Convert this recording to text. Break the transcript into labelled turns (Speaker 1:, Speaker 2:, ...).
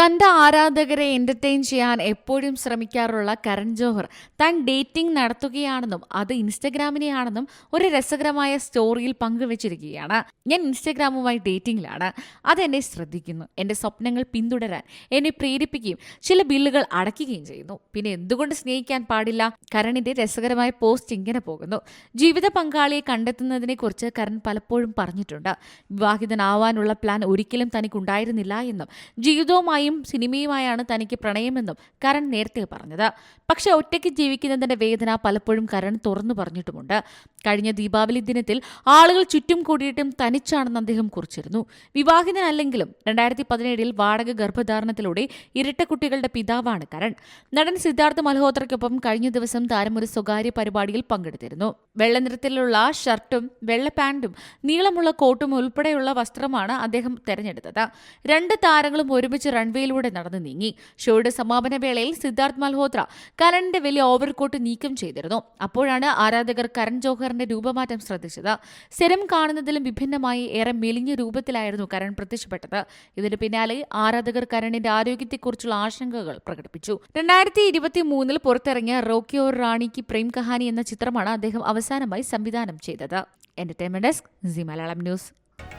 Speaker 1: തന്റെ ആരാധകരെ എന്റർടൈൻ ചെയ്യാൻ എപ്പോഴും ശ്രമിക്കാറുള്ള കരൺ ജോഹർ താൻ ഡേറ്റിംഗ് നടത്തുകയാണെന്നും അത് ഇൻസ്റ്റഗ്രാമിനെയാണെന്നും ഒരു രസകരമായ സ്റ്റോറിയിൽ പങ്കുവച്ചിരിക്കുകയാണ്. ഞാൻ ഇൻസ്റ്റഗ്രാമുമായി ഡേറ്റിംഗിലാണ് അതെന്നെ ശ്രദ്ധിക്കുന്നു. എന്റെ സ്വപ്നങ്ങൾ പിന്തുടരാൻ എന്നെ പ്രേരിപ്പിക്കുകയും ചില ബില്ലുകൾ അടയ്ക്കുകയും ചെയ്യുന്നു. പിന്നെ എന്തുകൊണ്ട് സ്നേഹിക്കാൻ പാടില്ല? കരണിന്റെ രസകരമായ പോസ്റ്റ് ഇങ്ങനെ പോകുന്നു. ജീവിത പങ്കാളിയെ കണ്ടെത്തുന്നതിനെ കുറിച്ച് കരൺ പലപ്പോഴും പറഞ്ഞിട്ടുണ്ട്. വിവാഹിതനാവാനുള്ള പ്ലാൻ ഒരിക്കലും തനിക്കുണ്ടായിരുന്നില്ല എന്നും ജീവിതവുമായും സിനിമയുമായാണ് തനിക്ക് പ്രണയമെന്നും കരൺ നേരത്തെ പറഞ്ഞത്. പക്ഷെ ഒറ്റയ്ക്ക് ജീവിക്കുന്നതിന്റെ വേദന പലപ്പോഴും കരൺ തുറന്നു പറഞ്ഞിട്ടുമുണ്ട്. കഴിഞ്ഞ ദീപാവലി ദിനത്തിൽ ആളുകൾ ചുറ്റും കൂടിയിട്ടും തനിച്ചാണെന്ന് അദ്ദേഹം കുറിച്ചിരുന്നു. വിവാഹിതനല്ലെങ്കിലും രണ്ടായിരത്തി പതിനേഴിൽ വാടക ഗർഭധാരണത്തിലൂടെ ഇരട്ട കുട്ടികളുടെ പിതാവാണ് കരൺ. നടൻ സിദ്ധാർത്ഥ് മൽഹോത്രയ്ക്കൊപ്പം കഴിഞ്ഞ ദിവസം താരം ഒരു സ്വകാര്യ പരിപാടിയിൽ പങ്കെടുത്തിരുന്നു. വെള്ളനിറത്തിലുള്ള ഷർട്ടും വെള്ള പാന്റും നീളമുള്ള കോട്ടും ഉൾപ്പെടെയുള്ള വസ്ത്രമാണ് അദ്ദേഹം തെരഞ്ഞെടുത്തത്. രണ്ട് താരങ്ങളും ഒരുമിച്ച് റൺവേയിലൂടെ നടന്നു നീങ്ങി. ഷോയുടെ സമാപന വേളയിൽ സിദ്ധാർത്ഥ് മൽഹോത്ര കരണിന്റെ വലിയ ഓവർകോട്ട് നീക്കം ചെയ്തിരുന്നു. അപ്പോഴാണ് ആരാധകർ കരൺ ജോഹറിന്റെ രൂപമാറ്റം ശ്രദ്ധിച്ചത്. സ്ഥിരം കാണുന്നതിലും വിഭിന്നമായി ഏറെ മെലിഞ്ഞ രൂപത്തിലായിരുന്നു കരൺ പ്രത്യക്ഷപ്പെട്ടത്. ഇതിന് പിന്നാലെ ആരാധകർ കരണിന്റെ ആരോഗ്യത്തെക്കുറിച്ചുള്ള ആശങ്കകൾ പ്രകടിപ്പിച്ചു. രണ്ടായിരത്തി ഇരുപത്തി മൂന്നിൽ പുറത്തിറങ്ങിയ റോക്കി ഓർ റാണിക്ക് പ്രേം കഹാനി എന്ന ചിത്രമാണ് അദ്ദേഹം അവസാനമായി സംവിധാനം ചെയ്തത്. Entertainment desk Zee Malayalam news